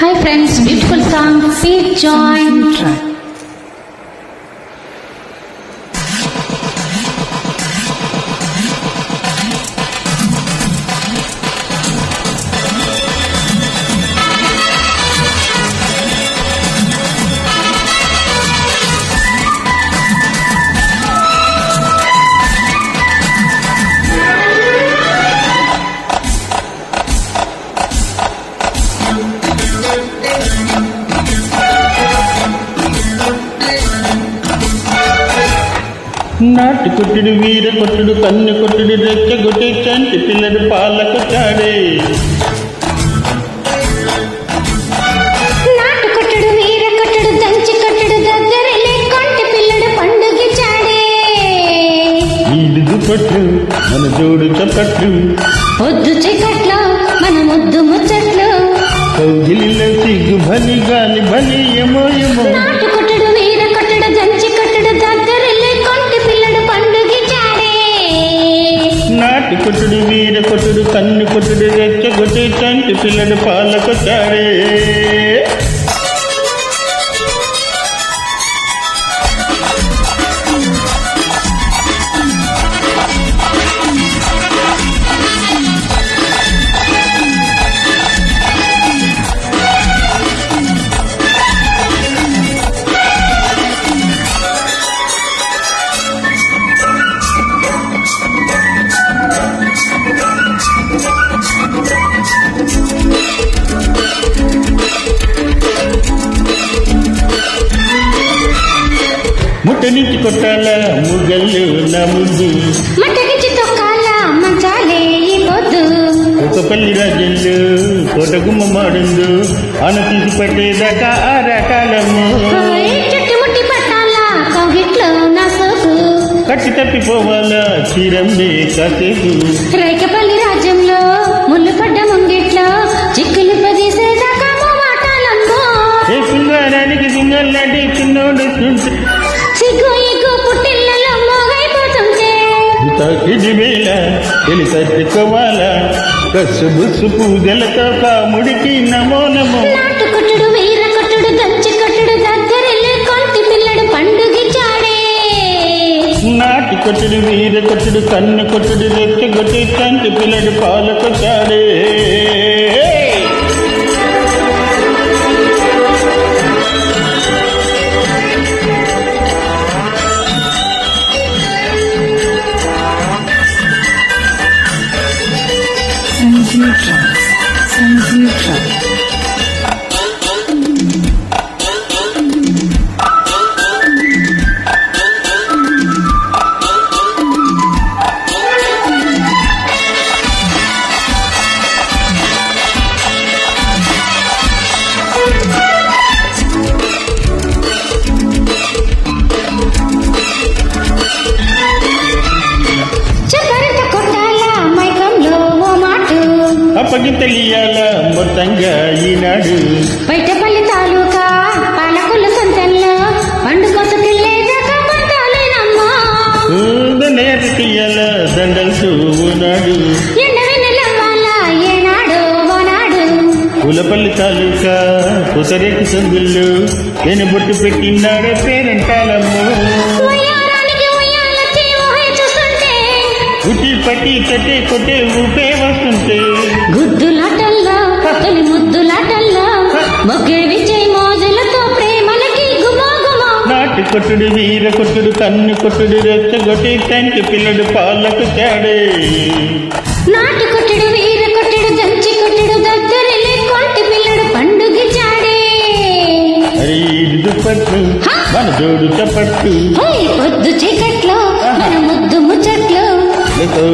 Hi friends, beautiful song. Please join. నాటు కొట్టుడు వీర కొట్టుడు కన్ను కొట్టుడు రెచ్చ కొట్టే చంటి పిల్లడు పాలకు చాడే. కొట్టుడు పట్టు మన జోడు చప్పట్లు పొద్దు చీకట్లో మన ముద్దు ముచ్చట్లు. కౌగిలిలో సిగ్గు బలి గాలి బలి కొట్టుడు వీర కొట్టుడు కన్ను కొట్టుడు రెచ్చ కొట్టే చంటి పిల్లడు పాలకొచ్చాడే నుంచి కొట్టాల? ముగళ్ళు నా ముందు. మట్టగిచ్చి తొక్కాల మంచాలే ఈ పొద్దు ఒకపల్లి రాజ్యంలో కోటగుమ్మ మాడుందు ఆన తీసి పట్టేదాకా ఆ రకాలము. చుట్టుముట్టి పట్టాల? కౌగిట్లో నా సోకు కట్టి తప్పిపోవాలా? చీరమ్మే కాసేపు. రైకపల్లి రాజ్యంలో ముళ్ళు పడ్డ ముంగిట్లో చిక్కులు పదేసేదాకా మాటాలమ్మో సింగారానికి సింగల్లాంటి చిన్నోడు ఇది వేళ తెలి తట్టుకోవాలా కసు బుసు పూజలతో కాముడికి నమో నమో. నాటు కొట్టుడు వీర కొట్టుడు దంచి కొట్టుడు దగ్గరెళ్ళి కొంటి పిల్లడు పండుగిచ్చాడే నాటి కొట్టుడు వీర కొట్టుడు కన్ను కొట్టుడు రెచ్చ కొట్టి తంటి పిల్లడు పాలకొచ్చాడే Sanjeev అప్పగింతలియాల మొత్తంగా ఈనాడు బయటపల్లి తాలూకా పాలకుల సొంతంలో పంటాలేనమ్మా దండయాట తీయాల దండలు ఉన్నాడు పూలపల్లి తాలూకా పుసరేకి సందుల్లో నేను బొట్టు పెట్టినాడే పేరంటాలమ్ము. ఉట్టి పట్టి కట్టే కొట్టే ఊపే వస్తుంటే. కొట్టుడు వీర కొట్టుడు కన్ను కొట్టుడు రెచ్చగొట్టి తంటి పిల్లడు పాలకు చాడే నాటు కొట్టుడు వీర కొట్టుడు దంచి కొట్టుడు దగ్గరెళ్ళి కొంటి పిల్లడు పండుగిచ్చాడే అరే ఇడు పట్టు మన జోడు చప్పట్టు హై పొద్దు చీకట్లో మన ముద్దు ముచ్చట్లు.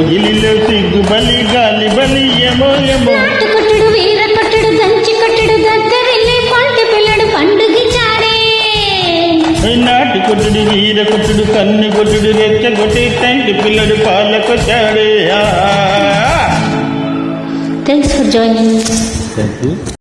గిలిలో సిగ్గు బలి గాలి బలి ఎమో ఎమో నాటు కొట్టుడు వీర కొట్టుడు కన్ను కొట్టుడు రెచ్చగొట్టి తంటి పిల్లడు పాలకొచ్చాడే thanks for joining thank you